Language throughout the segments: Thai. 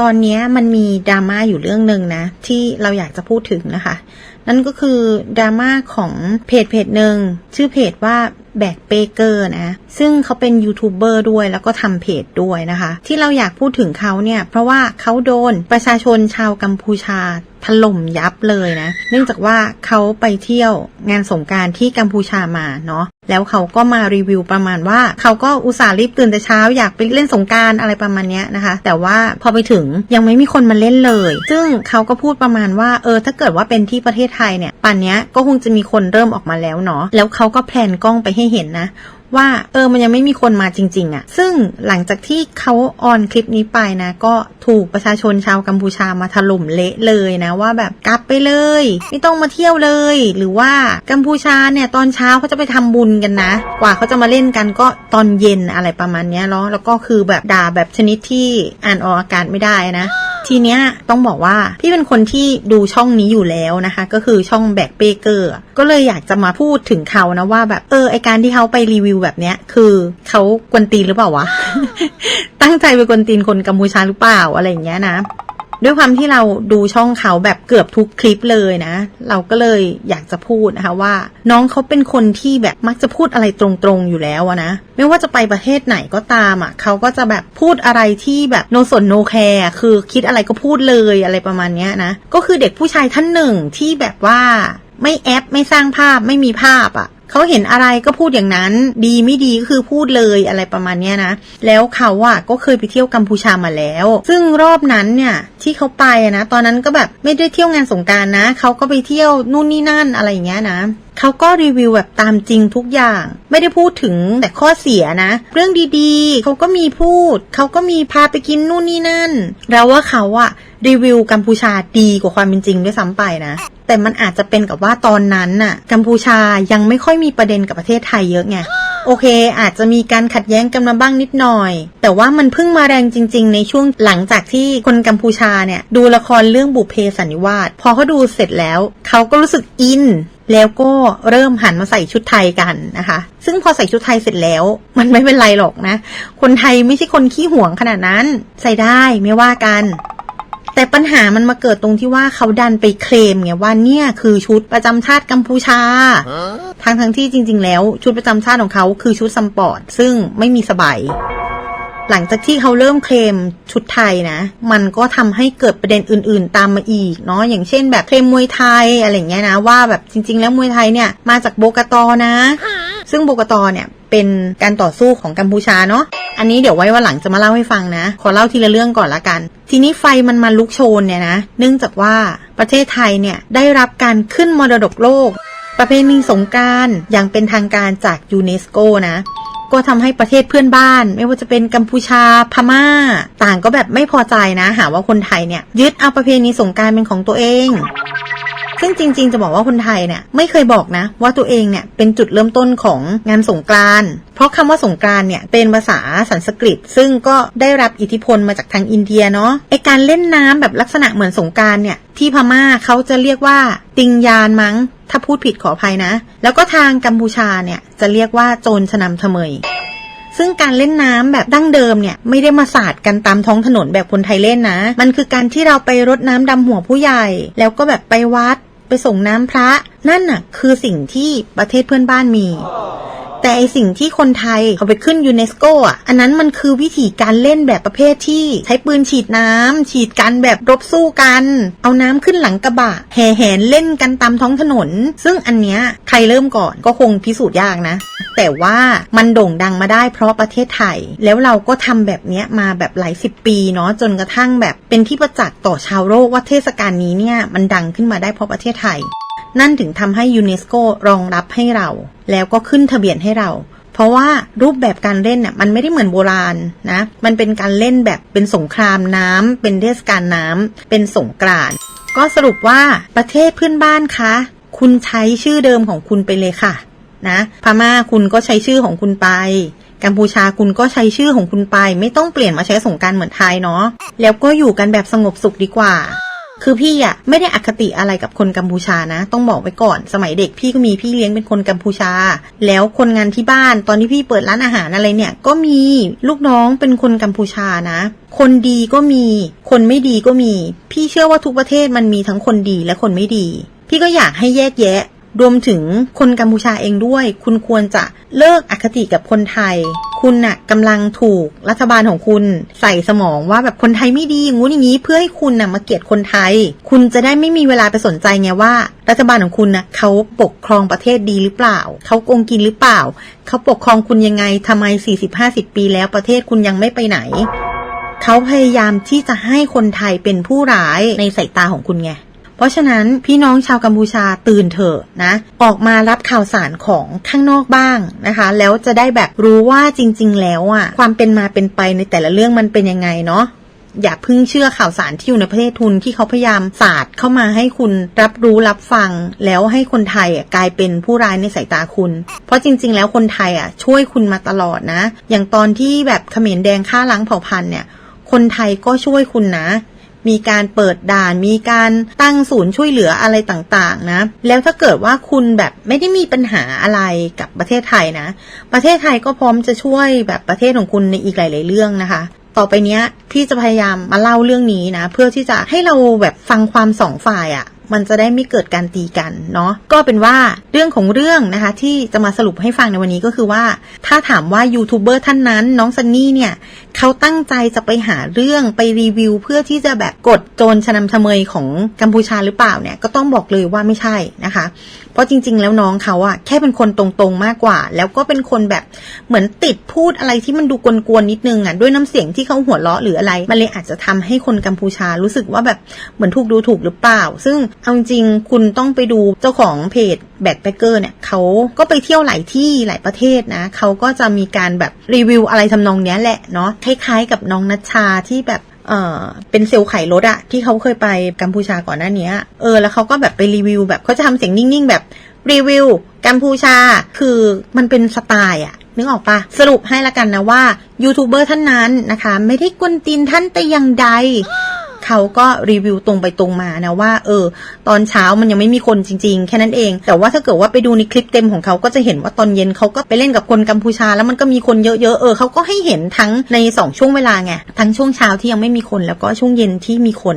ตอนนี้มันมีดราม่าอยู่เรื่องหนึ่งนะ ที่เราอยากจะพูดถึงนะคะ นั่นก็คือดราม่าของเพจเพจหนึ่งชื่อเพจว่าแบกเปเกอร์นะ ซึ่งเขาเป็นยูทูบเบอร์ด้วยแล้วก็ทำเพจด้วยนะคะ ที่เราอยากพูดถึงเขาเนี่ย เพราะว่าเขาโดนประชาชนชาวกัมพูชาถล่มยับเลยนะ เนื่องจากว่าเขาไปเที่ยวงานสงการที่กัมพูชามาเนาะแล้วเขาก็มารีวิวประมาณว่า เขาก็อุตส่าห์รีบตื่นแต่เช้าอยากไปเล่นสงการอะไรประมาณเนี้ยนะคะ แต่ว่าพอไปถึงยังไม่มีคนมาเล่นเลย ซึ่งเขาก็พูดประมาณว่าเออถ้าเกิดว่าเป็นที่ประเทศไทยเนี่ยป่านนี้ก็คงจะมีคนเริ่มออกมาแล้วเนาะแล้วเขาก็แพลนกล้องไปให้เห็นนะว่าเออมันยังไม่มีคนมาจริง ๆอะ่ะ ซึ่งหลังจากที่เขาออนคลิปนี้ไปนะ ก็ถูกประชาชนชาวกัมพูชามาถล่มเละเลยนะ ว่าแบบกลับไปเลย ไม่ต้องมาเที่ยวเลย หรือว่ากัมพูชาเนี่ยตอนเช้าเขาจะไปทำบุญกันนะ กว่าเขาจะมาเล่นกันก็ตอนเย็นอะไรประมาณเนี้ยเนาะแล้วก็คือแบบด่าแบบชนิดที่อ่านออกอากาศไม่ได้นะ ทีเนี้ยต้องบอกว่าพี่เป็นคนที่ดูช่องนี้อยู่แล้วนะคะ ก็คือช่องแบกเปเกอร์ก็เลยอยากจะมาพูดถึงเขานะว่าแบบเออไอการที่เขาไปรีวิวแบบเนี้ยคือเขากวนตีนหรือเปล่าวะ ตั้งใจไปกวนตีนคนกัมพูชาหรือเปล่าอะไรอย่างเงี้ยนะ ด้วยความที่เราดูช่องเขาแบบเกือบทุกคลิปเลยนะ เราก็เลยอยากจะพูดนะคะว่า น้องเขาเป็นคนที่แบบมักจะพูดอะไรตรงๆอยู่แล้วนะ ไม่ว่าจะไปประเทศไหนก็ตามอะเขาก็จะแบบพูดอะไรที่แบบโนสนโนแคร์คือคิดอะไรก็พูดเลยอะไรประมาณเนี้ยนะ ก็คือเด็กผู้ชายท่านหนึ่งที่แบบว่าไม่แอปไม่สร้างภาพไม่มีภาพอะ เขาเห็นอะไรก็พูดอย่างนั้น ดีไม่ดีก็คือพูดเลยอะไรประมาณเนี้ยนะ แล้วเขาอะก็เคยไปเที่ยวกัมพูชามาแล้ว ซึ่งรอบนั้นเนี่ยที่เขาไปอะนะ ตอนนั้นก็แบบไม่ได้เที่ยวงานสงการนะ เขาก็ไปเที่ยวนู่นนี่นั่นอะไรอย่างเงี้ยนะเขาก็รีวิวแบบตามจริงทุกอย่าง ไม่ได้พูดถึงแต่ข้อเสียนะ เรื่องดีๆ เขาก็มีพูด เขาก็มีพาไปกินนู่นนี่นั่นแล้วว่าเขาอะรีวิวกัมพูชาดีกว่าความเป็นจริงด้วยซ้ำไปนะ แต่มันอาจจะเป็นกับว่าตอนนั้นน่ะ กัมพูชายังไม่ค่อยมีประเด็นกับประเทศไทยเยอะไงโอเค อาจจะมีการขัดแย้งกันมาบ้างนิดหน่อย แต่ว่ามันเพิ่งมาแรงจริง ๆ ในช่วงหลังจากที่คนกัมพูชาเนี่ย ดูละครเรื่องบุพเพสันนิวาสพอเขาดูเสร็จแล้วเขาก็รู้สึกอิน แล้วก็เริ่มหันมาใส่ชุดไทยกันนะคะ ซึ่งพอใส่ชุดไทยเสร็จแล้ว มันไม่เป็นไรหรอกนะ คนไทยไม่ใช่คนขี้หวงขนาดนั้น ใส่ได้ไม่ว่ากัน แต่ปัญหามันมาเกิดตรงที่ว่าเขาดันไปเคลมไงว่าเนี่ยคือชุดประจำชาติกัมพูชาทั้งทั้งๆที่จริง ๆ แล้วชุดประจำชาติของเขาคือชุดซัมปอร์ตซึ่งไม่มีสบายหลังจากที่เขาเริ่มเคลมชุดไทยนะ มันก็ทำให้เกิดประเด็นอื่น ๆ ตามมาอีกเนาะ อย่างเช่นแบบเคลมมวยไทยอะไรอย่างเงี้ยนะ ว่าแบบจริง ๆ แล้วมวยไทยเนี่ยมาจากโบกาตอนะ ซึ่งโบกาตอเนี่ย เป็นการต่อสู้ของกัมพูชาเนาะ อันนี้เดี๋ยวไว้วันหลังจะมาเล่าให้ฟังนะ ขอเล่าทีละเรื่องก่อนละกัน ทีนี้ไฟมันมาลุกโชนเนี่ยนะ เนื่องจากว่าประเทศไทยเนี่ยได้รับการขึ้นมรดกโลก ประเพณีสงการอย่างเป็นทางการจากยูเนสโกนะก็ทำให้ประเทศเพื่อนบ้าน ไม่ว่าจะเป็นกัมพูชาพม่า ต่างก็แบบไม่พอใจนะ หาว่าคนไทยเนี่ย ยึดเอาประเพณีสงการเป็นของตัวเอง ซึ่งจริง ๆ จะบอกว่าคนไทยเนี่ยไม่เคยบอกนะ ว่าตัวเองเนี่ยเป็นจุดเริ่มต้นของงานสงกรานต์เพราะคำว่าสงกรานต์เนี่ยเป็นภาษาสันสกฤต ซึ่งก็ได้รับอิทธิพลมาจากทางอินเดียเนาะไอการเล่นน้ำแบบลักษณะเหมือนสงกรารเนี่ยที่พม่าเขาจะเรียกว่าติงยานมั้ง ถ้าพูดผิดขออภัยนะ แล้วก็ทางกัมพูชาเนี่ยจะเรียกว่าโจรชนำทเมยซึ่งการเล่นน้ำแบบดั้งเดิมเนี่ยไม่ได้มาสาดกันตามท้องถนนแบบคนไทยเล่นนะ มันคือการที่เราไปรดน้ำดำหัวผู้ใหญ่ แล้วก็แบบไปวัด ไปส่งน้ำพระ นั่นน่ะ คือสิ่งที่ประเทศเพื่อนบ้านมี แต่ไอสิ่งที่คนไทยเอาไปขึ้นยูเนสโกอะอันนั้นมันคือวิธีการเล่นแบบประเภทที่ใช้ปืนฉีดน้ำฉีดกันแบบรบสู้กัน เอาน้ำขึ้นหลังกระบะแห่แหนเล่นกันตามท้องถนน ซึ่งอันเนี้ยใครเริ่มก่อนก็คงพิสูจน์ยากนะ แต่ว่ามันโด่งดังมาได้เพราะประเทศไทย แล้วเราก็ทำแบบเนี้ยมาแบบหลายสิบปีเนาะจนกระทั่งแบบเป็นที่ประจักษ์ต่อชาวโลกว่าเทศกาลนี้เนี่ยมันดังขึ้นมาได้เพราะประเทศไทย นั่นถึงทำให้ยูเนสโกรองรับให้เรา แล้วก็ขึ้นทะเบียนให้เรา เพราะว่ารูปแบบการเล่นเนี่ยมันไม่ได้เหมือนโบราณนะ มันเป็นการเล่นแบบเป็นสงครามน้ำเป็นเทศกาลน้ำเป็นสงกรานต์ก็สรุปว่าประเทศเพื่อนบ้านคะ คุณใช้ชื่อเดิมของคุณไปเลยค่ะนะพม่าคุณก็ใช้ชื่อของคุณไปกัมพูชาคุณก็ใช้ชื่อของคุณไป ไม่ต้องเปลี่ยนมาใช้สงกรารเหมือนไทยเนาะแล้วก็อยู่กันแบบสงบสุขดีกว่า คือพี่อะไม่ได้อคติอะไรกับคนกัมพูชานะ ต้องบอกไว้ก่อนสมัยเด็กพี่ก็มีพี่เลี้ยงเป็นคนกัมพูชา แล้วคนงานที่บ้านตอนที่พี่เปิดร้านอาหารอะไรเนี่ย ก็มีลูกน้องเป็นคนกัมพูชานะ คนดีก็มี คนไม่ดีก็มี พี่เชื่อว่าทุกประเทศมันมีทั้งคนดีและคนไม่ดี พี่ก็อยากให้แยกแยะ รวมถึงคนกัมพูชาเองด้วย คุณควรจะเลิกอคติกับคนไทย คุณน่ะกำลังถูกรัฐบาลของคุณใส่สมองว่าแบบคนไทยไม่ดีงู้นอย่างนี้เพื่อให้คุณน่ะมาเกลียดคนไทย คุณจะได้ไม่มีเวลาไปสนใจไงว่า รัฐบาลของคุณน่ะเขาปกครองประเทศดีหรือเปล่าเขาโกงกินหรือเปล่าเขาปกครองคุณยังไงทำไม 40-50 ปีแล้วประเทศคุณยังไม่ไปไหนเขาพยายามที่จะให้คนไทยเป็นผู้ร้ายในสายตาของคุณไง เพราะฉะนั้นพี่น้องชาวกัมพูชาตื่นเถอะนะ ออกมารับข่าวสารของข้างนอกบ้างนะคะ แล้วจะได้แบบรู้ว่าจริง ๆ แล้วอะความเป็นมาเป็นไปในแต่ละเรื่องมันเป็นยังไงเนาะอย่าพิ่งเชื่อข่าวสารที่อยู่ในประเทศทุนที่เขาพยายามศาสาดเข้ามาให้คุณรับรู้รับฟัง แล้วให้คนไทยอะกลายเป็นผู้ร้ายในสายตาคุณ เพราะจริง ๆ แล้วคนไทยอะช่วยคุณมาตลอดนะ อย่างตอนที่แบบเขมรแดงฆ่าล้างเผ่าพันธุ์เนี่ย คนไทยก็ช่วยคุณนะ มีการเปิดด่าน มีการตั้งศูนย์ช่วยเหลืออะไรต่างๆนะ แล้วถ้าเกิดว่าคุณแบบไม่ได้มีปัญหาอะไรกับประเทศไทยนะ ประเทศไทยก็พร้อมจะช่วยแบบประเทศของคุณในอีกหลาย ๆ เรื่องนะคะต่อไปเนี้ยพี่จะพยายามมาเล่าเรื่องนี้นะ เพื่อที่จะให้เราแบบฟังความสองฝ่ายอะ่ะ มันจะได้ไม่เกิดการตีกันเนาะก็เป็นว่าเรื่องของเรื่องนะคะ ที่จะมาสรุปให้ฟังในวันนี้ก็คือว่า ถ้าถามว่ายูทูบเบอร์ท่านนั้น น้องซันนี่เนี่ย เขาตั้งใจจะไปหาเรื่องไปรีวิว เพื่อที่จะแบบกดโจรชนำชเมยของกัมพูชาหรือเปล่าเนี่ยก็ต้องบอกเลยว่าไม่ใช่นะคะ เพราะจริง ๆ แล้วน้องเขาอะแค่เป็นคนตรงๆมากกว่า แล้วก็เป็นคนแบบเหมือนติดพูดอะไรที่มันดูกวนๆนิดนึงอะด้วยน้ำเสียงที่เขาหัวเราะหรืออะไรมันเลยอาจจะทำให้คนกัมพูชารู้สึกว่าแบบเหมือนถูกดูถูกหรือเปล่า ซึ่งเอาจริงคุณต้องไปดูเจ้าของเพจแบกแพคเกอร์เนี่ยเขาก็ไปเที่ยวหลายที่หลายประเทศนะเขาก็จะมีการแบบรีวิวอะไรทำนองเนี้ยแหละเนาะคล้ายๆกับน้องนัชชาที่แบบเออเป็นเซลล์ขายรถอะที่เขาเคยไปกัมพูชาก่อนหน้านี้เออแล้วเขาก็แบบไปรีวิวแบบเขาจะทำเสียงนิ่งๆ แบบรีวิวกัมพูชาคือมันเป็นสไตล์อะนึกออกปะสรุปให้ละกันนะว่ายูทูบเบอร์ท่านนั้นนะคะ ไม่ได้กวนตีนท่านแต่อย่างใด เขาก็รีวิวตรงไปตรงมานะว่า เออ ตอนเช้ามันยังไม่มีคนจริง ๆ แค่นั้นเอง แต่ว่าถ้าเกิดว่าไปดูในคลิปเต็มของเขาก็จะเห็นว่าตอนเย็นเขาก็ไปเล่นกับคนกัมพูชา แล้วมันก็มีคนเยอะๆเออเขาก็ให้เห็นทั้งในสองช่วงเวลาไงทั้งช่วงเช้าที่ยังไม่มีคนแล้วก็ช่วงเย็นที่มีคน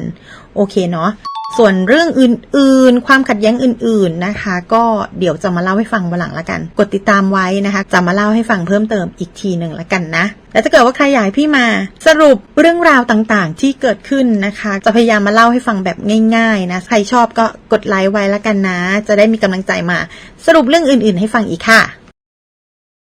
โอเคเนาะส่วนเรื่องอื่นๆ ความขัดแย้งอื่น ๆนะคะ ก็เดี๋ยวจะมาเล่าให้ฟังวันหลังละกัน กดติดตามไว้นะคะ จะมาเล่าให้ฟังเพิ่มเติมอีกทีหนึ่งละกันนะ แล้วถ้าเกิดว่าใครอยากพี่มา สรุปเรื่องราวต่างๆ ที่เกิดขึ้นนะคะ จะพยายามมาเล่าให้ฟังแบบง่ายๆนะใครชอบก็กดไลค์ไว้ละกันนะ จะได้มีกำลังใจมา สรุปเรื่องอื่น ๆ ให้ฟังอีกค่ะ